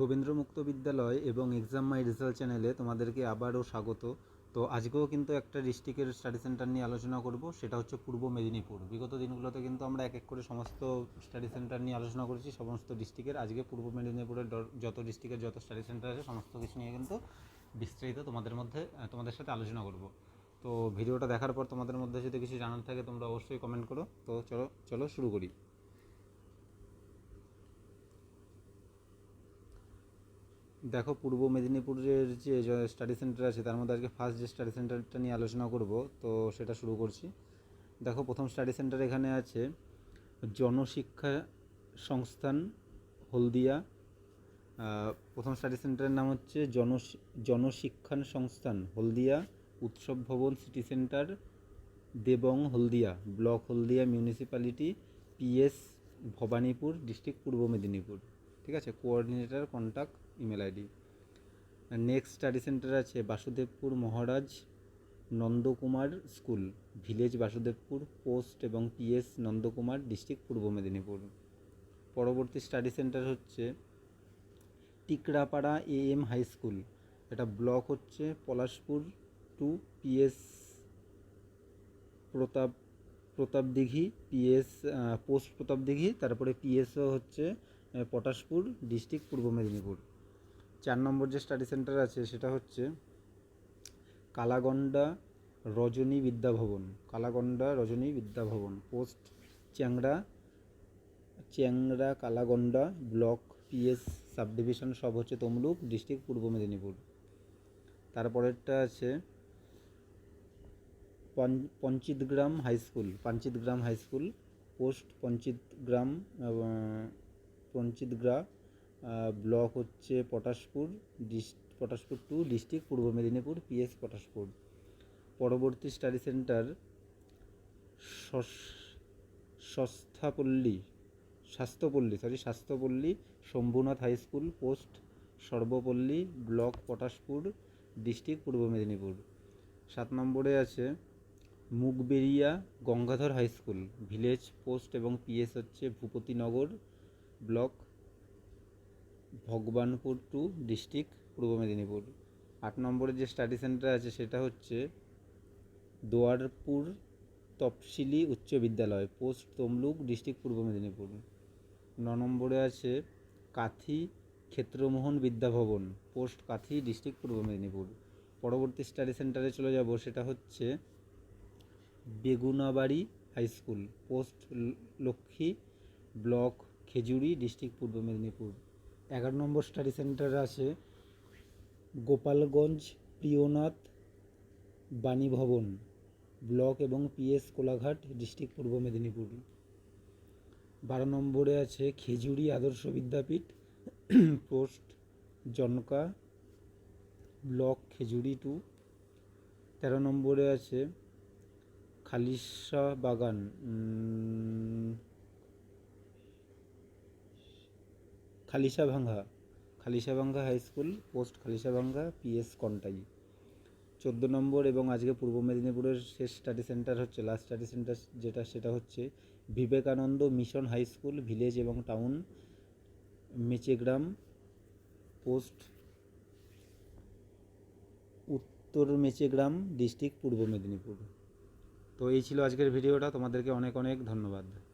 রবীন্দ্র মুক্ত বিদ্যালয় এবং এক্সাম মাই রেজাল্ট চ্যানেলে তোমাদেরকে আবারও স্বাগত। তো আজকেও কিন্তু একটা ডিস্ট্রিক্টের স্টাডি সেন্টার নিয়ে আলোচনা করব, সেটা হচ্ছে পূর্ব মেদিনীপুর। বিগত দিনগুলোতে কিন্তু আমরা এক এক করে সমস্ত স্টাডি সেন্টার নিয়ে আলোচনা করেছি, সমস্ত ডিস্ট্রিক্টের। আজকে পূর্ব মেদিনীপুরের যত ডিস্ট্রিক্টের যত স্টাডি সেন্টার আছে, সমস্ত কিছু নিয়ে কিন্তু বিস্তারিত তোমাদের মধ্যে তোমাদের সাথে আলোচনা করব। তো ভিডিওটা দেখার পর তোমাদের মধ্যে যদি কিছু জানার থাকে, তোমরা অবশ্যই কমেন্ট করো। তো চলো চলো শুরু করি। দেখো পূর্ব মেদিনীপুরের যে স্টাডি সেন্টার আছে, তার মধ্যে আজকে ফার্স্ট যে স্টাডি সেন্টারটা নিয়ে আলোচনা করব, তো সেটা শুরু করছি। দেখো প্রথম স্টাডি সেন্টার এখানে আছে জনশিক্ষা সংস্থান হলদিয়া। প্রথম স্টাডি সেন্টারের নাম হচ্ছে জন জনশিক্ষান সংস্থান Haldia, Utsav Bhavan city centre দেবং Haldia, block Haldia municipality PS Bhabanipur district Purba Medinipur. ঠিক আছে? Coordinator contact email ID next study centre আছে Basudebpur Maharaj Nandakumar school village Basudebpur post এবং পিএস নন্দকুমার ডিস্ট্রিক্ট পূর্ব মেদিনীপুর। পরবর্তী স্টাডি সেন্টার হচ্ছে Tikrapara A M high school এটা block হচ্ছে Palashpur two PS Pratap Pratapdighi PS post Pratapdighi তারপরে পিএসও হচ্ছে Patashpur, district Purba Medinipur. চার নম্বর যে স্টাডি সেন্টার আছে, সেটা হচ্ছে Kalaganda Rajani Vidyabhavan Kalaganda Rajani Vidyabhavan post Changra Changra Kalagonda block PS subdivision সব হচ্ছে তমলুক, ডিস্ট্রিক্ট পূর্ব মেদিনীপুর। তারপরেরটা আছে পঞ্চ- Panchitgram high school. Panchitgram high school, post Panchitgram পঞ্চিতগ্রা block হচ্ছে Patashpur dish Patashpur two district Purba Medinipur PS Patashpur. পরবর্তী study centre সস- সস্থাপল্লী Swasthyapalli sorry Swasthyapalli, Shambhunath high school post Sarbapalli, block Patashpur, district Purba Medinipur. সাত নম্বরে আছে Mugberia Gangadhar high school village post এবং PS হচ্ছে Bhupatinagar block, Bhagwanpur two district Purba Medinipur. আট নম্বরে যে স্টাডি সেন্টার আছে সেটা হচ্ছে দোয়ারপুর তফসিলি উচ্চ বিদ্যালয়, পোস্ট তমলুক ডিস্ট্রিক্ট পূর্ব মেদিনীপুর। ন নম্বরে আছে কাথি ক্ষেত্রমোহন বিদ্যাভবন, পোস্ট কাথি ডিস্ট্রিক্ট পূর্ব মেদিনীপুর। পরবর্তী স্টাডি সেন্টারে চলে যাব, সেটা হচ্ছে Begunabari high school, post Lakshmi block Khejuri, district Purba Medinipur. এগারো নম্বর স্টাডি সেন্টার আছে গোপালগঞ্জ, প্রিয়নাথ বাণী ভবন ব্লক এবং পিএস কোলাঘাট, ডিস্ট্রিক্ট পূর্ব মেদিনীপুর। বারো নম্বরে আছে Khejuri Adarsha Vidyapith, post Janka, block Khejuri two. তেরো নম্বরে আছে খালিশা বাগান Khalishabhanga Khalishabhanga high school post Khalishabhanga PS Contai চোদ্দ নম্বর এবং আজকে পূর্ব মেদিনীপুরের শেষ স্টাডি সেন্টার হচ্ছে লাস্ট স্টাডি সেন্টার যেটা, সেটা হচ্ছে Vivekananda mission high school village এবং town Mechegram post Uttar Mechegram district পূর্ব মেদিনীপুর। তো এই ছিল আজকের ভিডিওটা তোমাদেরকে অনেক অনেক ধন্যবাদ।